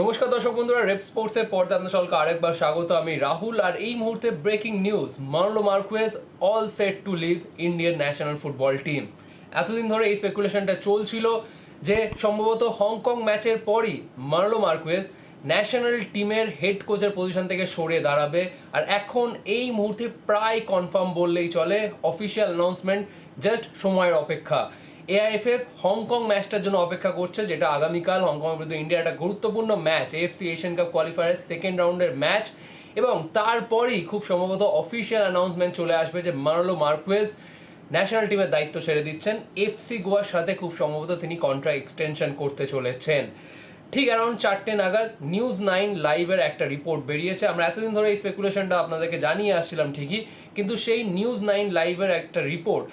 নমস্কার দর্শক বন্ধুরা, রেপ স্পোর্টসের পর্দা আপনার সকলকে আরেকবার স্বাগত। আমি রাহুল, আর এই মুহূর্তে breaking news Manolo Marquez all set to leave Indian national football team এতদিন ধরে এই স্পেকুলেশনটা চলছিল যে সম্ভবত হংকং ম্যাচের পরই মার্লো মার্কুয়েজ ন্যাশনাল টিমের হেড কোচের পজিশন থেকে সরে দাঁড়াবে। আর এখন এই মুহূর্তে প্রায় কনফার্ম বললেই চলে অফিসিয়াল অ্যানাউন্সমেন্ট জাস্ট সময়ের অপেক্ষা। এআইএফএফ হংকং ম্যাচটার জন্য অপেক্ষা করছে, যেটা আগামীকাল হংকংয়ের বিরুদ্ধে ইন্ডিয়া একটা গুরুত্বপূর্ণ match, AFC Asian Cup qualifier second রাউন্ডের ম্যাচ। এবং তারপরেই খুব সম্ভবত অফিসিয়াল অ্যানাউন্সমেন্ট চলে আসবে যে মার্লো মার্কুয়েজ ন্যাশনাল টিমের দায়িত্ব সেরে দিচ্ছেন। এফসি গোয়ার সাথে খুব সম্ভবত তিনি কন্ট্রাক্ট এক্সটেনশন করতে চলেছেন। ঠিক অ্যারাউন্ড চারটে নাগাদ নিউজ নাইন লাইভের একটা রিপোর্ট বেরিয়েছে। আমরা এতদিন ধরে এই স্পেকুলেশনটা আপনাদেরকে জানিয়ে আসছিলাম ঠিকই, কিন্তু সেই নিউজ নাইন লাইভের একটা রিপোর্ট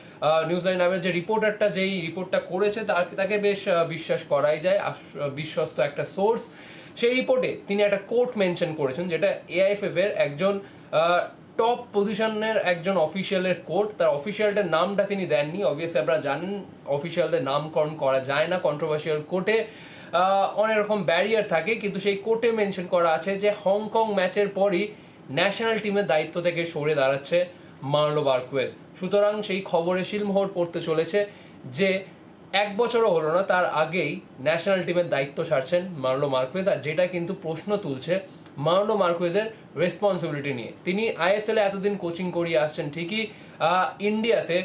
নিউজ নাইন লাইভের যে রিপোর্টারটা যেই রিপোর্টটা করেছে, তার, তাকে বেশ বিশ্বাস করাই যায় বিশ্বস্ত একটা সোর্স সেই রিপোর্টে তিনি একটা কোর্ট মেনশন করেছেন, যেটা এআইএফএফ এর একজন টপ পজিশনের একজন অফিসিয়ালের কোর্ট তার অফিসিয়ালটার নামটা তিনি দেননি। অবভিয়াসলি আপনারা জানেন অফিসিয়ালদের নামকরণ করা যায় না কন্ট্রোভার্সিয়াল কোর্টে অনেক রকম ব্যারিয়ার থাকে, কিন্তু সেই কোর্টে মেনশন করা আছে যে হংকং ম্যাচের পরই ন্যাশনাল টিমের দায়িত্ব থেকে সরে দাঁড়াচ্ছে মার্লো বার্কুয়েজ সুতরাং সেই খবরে শিলমোহর পড়তে চলেছে যে এক বছরও হলো না, তার আগেই ন্যাশনাল টিমের দায়িত্ব সারছেন মার্লো মার্কুয়েজ, আর যেটা কিন্তু প্রশ্ন তুলছে মার্লো মার্কুয়েজের রেসপন্সিবিলিটি নিয়ে। তিনি আইএসএল এতদিন কোচিং করিয়ে আসছেন ঠিকই ইন্ডিয়াতে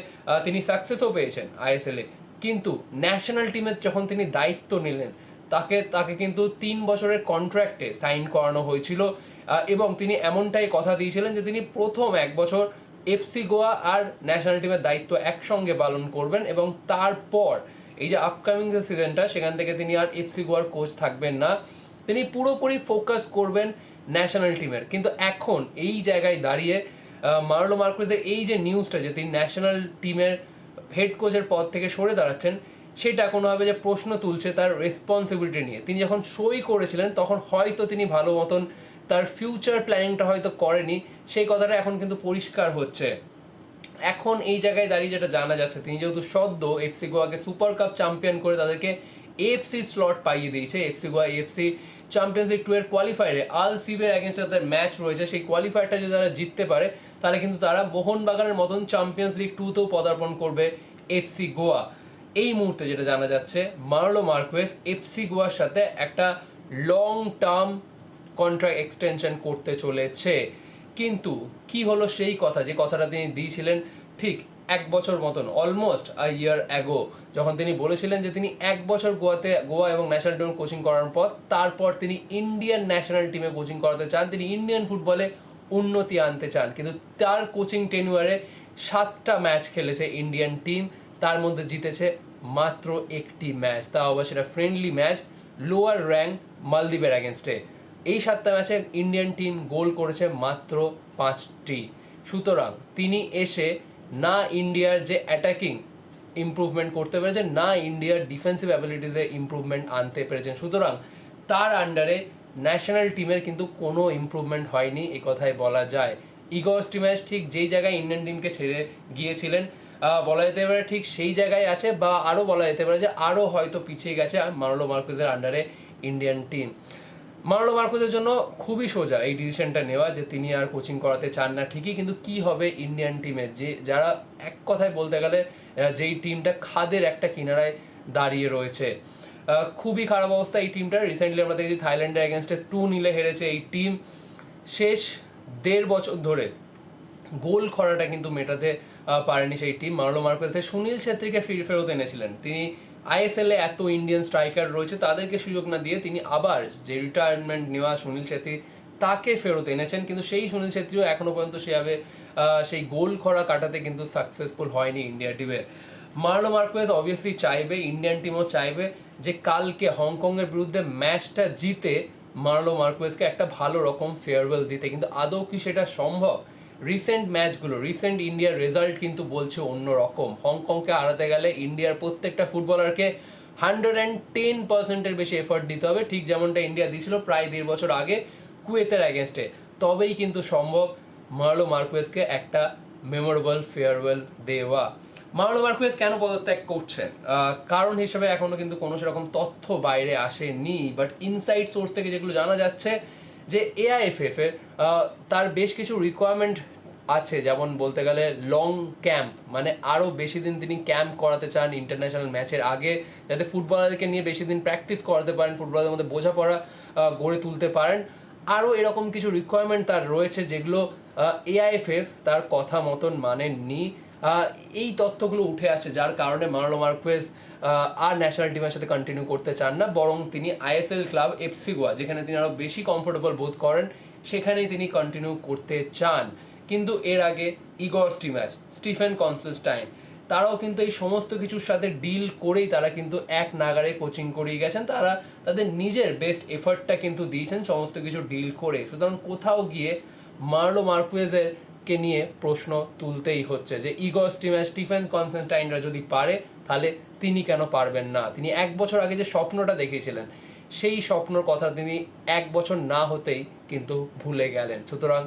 তিনি সাকসেসও পেয়েছেন আইএসএল কিন্তু ন্যাশনাল টিমের যখন তিনি দায়িত্ব নিলেন তাকে তাকে কিন্তু তিন বছরের কন্ট্রাক্টে সাইন করানো হয়েছিল এবং তিনি এমনটাই কথা দিয়েছিলেন যে তিনি প্রথম এক বছর এফসি গোয়া আর ন্যাশনাল টিমের দায়িত্ব একসঙ্গে পালন করবেন এবং তারপর এই যে আপকামিং যে সিজনটা সেখান থেকে তিনি আর এফসি গোয়ার কোচ থাকবেন না। তিনি পুরোপুরি ফোকাস করবেন ন্যাশনাল টিমের কিন্তু এখন এই জায়গায় দাঁড়িয়ে মার্লো মার্কুজের এই যে নিউজটা যে তিনি ন্যাশনাল টিমের হেড কোচের পদ থেকে সরে দাঁড়াচ্ছেন সেটা কোনোভাবে যে প্রশ্ন তুলছে তার রেসপন্সিবিলিটি নিয়ে। তিনি যখন সই করেছিলেন, তখন হয়তো তিনি ভালো মতন তার ফিউচার প্ল্যানিংটা হয়তো করেনি। সেই কথাটা এখন কিন্তু পরিষ্কার হচ্ছে। এখন এই জায়গায় দাঁড়িয়ে যেটা জানা যাচ্ছে, তিনি যেহেতু সদ্য এফসি গোয়াকে সুপার কাপ চ্যাম্পিয়ন করে তাদেরকে এফসি স্লট পাইয়ে দিয়েছে। FC Goa FC champions league two এর কোয়ালিফায়ারে আল সিবের অ্যাগেন্স্ট তাদের ম্যাচ রয়েছে। সেই কোয়ালিফায়ারটা যদি তারা জিততে পারে, তাহলে কিন্তু তারা মোহনবাগানের মতন চ্যাম্পিয়ন্স লিগ টুতেও পদার্পণ করবে এফসি গোয়া। এই মুহূর্তে যেটা জানা যাচ্ছে, মার্লো মার্কুয়েস এফসি গোয়ার সাথে একটা লং টার্ম কন্ট্রাক্ট এক্সটেনশন করতে চলেছে। কিন্তু কি হলো সেই কথা? যে কথাটা তিনি দিয়েছিলেন ঠিক এক বছর মতন অলমোস্ট আ ইয়ার অ্যাগো যখন তিনি বলেছিলেন যে তিনি এক বছর গোয়াতে, গোয়া এবং ন্যাশনাল টিমে কোচিং করার পর, তারপর তিনি ইন্ডিয়ান ন্যাশনাল টিমে কোচিং করাতে চান, তিনি ইন্ডিয়ান ফুটবলে উন্নতি আনতে চান। কিন্তু তার কোচিং টেনুয়ারে সাতটা ম্যাচ খেলেছে ইন্ডিয়ান টিম তার মধ্যে জিতেছে মাত্র একটি ম্যাচ। তাও আবার সেটা ফ্রেন্ডলি ম্যাচ লোয়ার র্যাঙ্ক মালদ্বীপের অ্যাগেনস্টে এই সাতটা ম্যাচে ইন্ডিয়ান টিম গোল করেছে মাত্র পাঁচটি। সুতরাং তিনি এসে না ইন্ডিয়ার যে অ্যাটাকিং ইমপ্রুভমেন্ট করতে পেরেছেন, না ইন্ডিয়ার ডিফেন্সিভ অ্যাবিলিটিসে ইমপ্রুভমেন্ট আনতে পেরেছেন। সুতরাং তার আন্ডারে ন্যাশনাল টিমের কিন্তু কোনো ইমপ্রুভমেন্ট হয়নি এই কথাই বলা যায়। ইগোর ম্যাচ ঠিক যেই জায়গায় ইন্ডিয়ান টিমকে ছেড়ে গিয়েছিলেন বলা যেতে পারে ঠিক সেই জায়গায় আছে বা আরও বলা যেতে পারে যে আরও হয়তো পিছিয়ে গেছে মার্লো মার্কুজের আন্ডারে ইন্ডিয়ান টিম মার্লো মার্কোজের জন্য খুবই সোজা এই ডিসিশনটা নেওয়া যে তিনি আর কোচিং করাতে চান না ঠিকই, কিন্তু কি হবে ইন্ডিয়ান টিমের যে যারা এক কথায় বলতে গেলে যেই টিমটা খাদের একটা কিনারায় দাঁড়িয়ে রয়েছে। খুবই খারাপ অবস্থা এই টিমটা রিসেন্টলি আমরা দেখেছি থাইল্যান্ডের এগেনস্টে টু নিলে হেরেছে এই টিম শেষ দেড় বছর ধরে গোল খরাটা কিন্তু মেটাতে পারেনি সেই টিম মার্লো মার্কেসে সুনীল ছেত্রীকে ফিরে ফেরত এনেছিলেন। তিনি আইএসএল এ এত ইন্ডিয়ান স্ট্রাইকার রয়েছে, তাদেরকে সুযোগ না দিয়ে তিনি আবার যে রিটায়ারমেন্ট নেওয়া সুনীল ছেত্রী, তাকে ফেরত এনেছেন। কিন্তু সেই সুনীল ছেত্রীও এখনও পর্যন্ত সেভাবে সেই গোল খরা কাটাতে কিন্তু সাকসেসফুল হয়নি ইন্ডিয়া টিমের মার্লো মার্কোয়েজ অবভিয়াসলি চাইবে ইন্ডিয়ান টিমও চাইবে যে কালকে হংকংয়ের বিরুদ্ধে ম্যাচটা জিতে মার্লো মার্কোয়েজকে একটা ভালো রকম ফেয়ারওয়েল দিতে। কিন্তু আদৌ কি সেটা সম্ভব? রিসেন্ট ম্যাচগুলো রিসেন্ট ইন্ডিয়ার রেজাল্ট কিন্তু বলছে অন্য রকম হংকংকে হারাতে গেলে ইন্ডিয়ার প্রত্যেকটা ফুটবলারকে হান্ড্রেড অ্যান্ড টেন পার্সেন্টের বেশি এফর্ট দিতে হবে। ঠিক যেমনটা ইন্ডিয়া দিয়েছিল প্রায় দেড় বছর আগে কুয়েতের অ্যাগেনস্টে তবেই কিন্তু সম্ভব মার্লো মার্কুয়েসকে একটা মেমোরেবল ফেয়ারওয়েল দেওয়া। মার্লো মার্কুয়েস কেন পদত্যাগ করছেন কারণ হিসেবে এখনও কিন্তু কোনো সেরকম তথ্য বাইরে আসেনি। বাট ইনসাইড সোর্স থেকে যেগুলো জানা যাচ্ছে যে এআইএফএফ এর তার বেশ কিছু রিকোয়ারমেন্ট আছে। যেমন বলতে গেলে লং ক্যাম্প মানে আরও বেশি দিন তিনি ক্যাম্প করাতে চান ইন্টারন্যাশনাল ম্যাচের আগে, যাতে ফুটবলারদেরকে নিয়ে বেশি দিন প্র্যাকটিস করাতে পারেন, ফুটবলারদের মধ্যে বোঝাপড়া গড়ে তুলতে পারেন। আরও এরকম কিছু রিকোয়ারমেন্ট তার রয়েছে যেগুলো এআইএফএফ তার কথা মতন মানেননি। এই তথ্যগুলো উঠে আসছে যার কারণে মার্লো মার্কুয়েস আর ন্যাশনাল টিমের সাথে কন্টিনিউ করতে চান না, বরং তিনি আইএসএল ক্লাব এফসি গোয়া যেখানে তিনি আরও বেশি কমফোর্টেবল বোধ করেন, সেখানেই তিনি কন্টিনিউ করতে চান। কিন্তু এর আগে ইগর স্টিম্যাচ স্টিফেন কনসিস্টাইন, তারাও কিন্তু এই সমস্ত কিছুর সাথে ডিল করেই তারা কিন্তু এক নাগারে কোচিং করিয়ে গেছেন। তারা তাদের নিজের বেস্ট এফর্টটা কিন্তু দিয়েছেন সমস্ত কিছু ডিল করে। সুতরাং কোথাও গিয়ে মার্লো মার্কুয়েজের কে নিয়ে প্রশ্ন তুলতেই হচ্ছে যে ইগর স্টিম্যাচ স্টিফেন কনসেন্টাইনরা যদি পারে, তাহলে তিনি কেন পারবেন না? তিনি এক বছর আগে যে স্বপ্নটা দেখিয়েছিলেন, সেই স্বপ্নর কথা তিনি এক বছর না হতেই কিন্তু ভুলে গেলেন। সুতরাং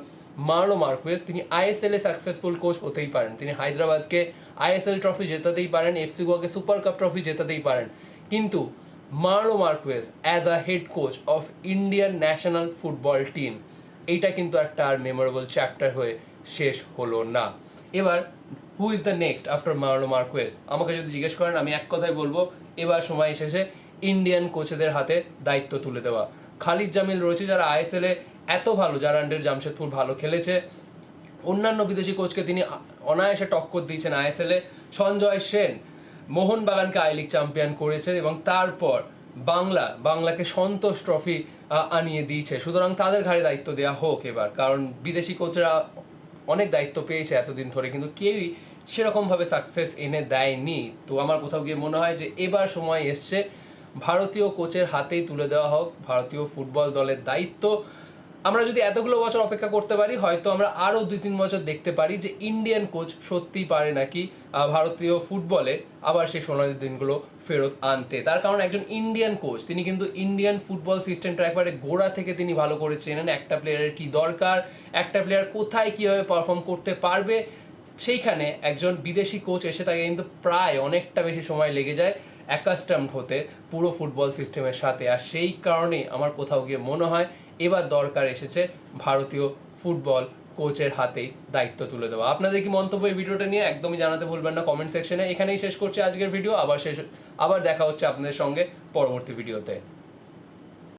মার্লো মার্কুয়েস, তিনি আইএসএল এ সাকসেসফুল কোচ হতেই পারেন। তিনি হায়দ্রাবাদকে আইএসএল ট্রফি জেতাতেই পারেন, এফসি গোয়াকে সুপার কাপ ট্রফি জেতাতেই পারেন। কিন্তু Manolo Marquez as a head coach of Indian national football team এইটা কিন্তু একটা আর মেমোরেবল চ্যাপ্টার হয়ে শেষ হলো না। এবার who is the next after Manolo Marquez আমাকে যদি জিজ্ঞেস করেন, আমি এক কথাই বলব, এবার সময় এসেছে ইন্ডিয়ান কোচেদের হাতে দায়িত্ব তুলে দেওয়া। খালিদ জামিল রয়েছে, যারা আইএসএল এত ভালো, যারা আন্ডার জামশেদপুর ভালো খেলেছে। অন্যান্য বিদেশি কোচকে তিনি অনায়াসে টক্কর দিয়েছেন আইএসএল এ। সঞ্জয় সেন, মোহনবাগানকে আই লিগ চ্যাম্পিয়ন করেছে এবং তারপর বাংলা, বাংলাকে সন্তোষ ট্রফি আনিয়ে দিয়েছে। সুতরাং তাদের ঘাড়ে দায়িত্ব দেওয়া হোক এবার, কারণ বিদেশি কোচরা অনেক দায়িত্ব পেয়েছে এতদিন ধরে, কিন্তু কেউই সেরকমভাবে সাকসেস এনে দেয়নি। তো আমার কোথাও গিয়ে মনে হয় যে এবার সময় এসছে, ভারতীয় কোচের হাতেই তুলে দেওয়া হোক, ভারতীয় ফুটবল দলের দায়িত্ব। আমরা যদি এতগুলো বছর অপেক্ষা করতে পারি, হয়তো আমরা আরও দুই তিন বছর দেখতে পারি যে ইন্ডিয়ান কোচ সত্যিই পারে নাকি ভারতীয় ফুটবলে আবার সেই সোনালি দিনগুলো ফেরত আনতে। তার কারণ একজন ইন্ডিয়ান কোচ তিনি কিন্তু ইন্ডিয়ান ফুটবল সিস্টেমটা একবারে গোড়া থেকে তিনি ভালো করে চেনেন, একটা প্লেয়ারের কি দরকার, একটা প্লেয়ার কোথায় কীভাবে পারফর্ম করতে পারবে, সেইখানে একজন বিদেশি কোচ এসে তাকে কিন্তু প্রায় অনেকটা বেশি সময় লেগে যায়। অ্যাকাস্টামড হতে পুরো ফুটবল সিস্টেমের সাথে। আর সেই কারণে আমার কোথাও গিয়ে মনে হয় এবার দরকার এসেছে ভারতীয় ফুটবল কোচের হাতেই দায়িত্ব তুলে দেওয়া। আপনাদের কি মন্তব্য এই ভিডিওটা নিয়ে? একদমই জানাতে ভুলবেন না কমেন্ট সেকশনে এখানেই শেষ করছি আজকের ভিডিও আবার শেষ আবার দেখা হচ্ছে আপনাদের সঙ্গে পরবর্তী ভিডিওতে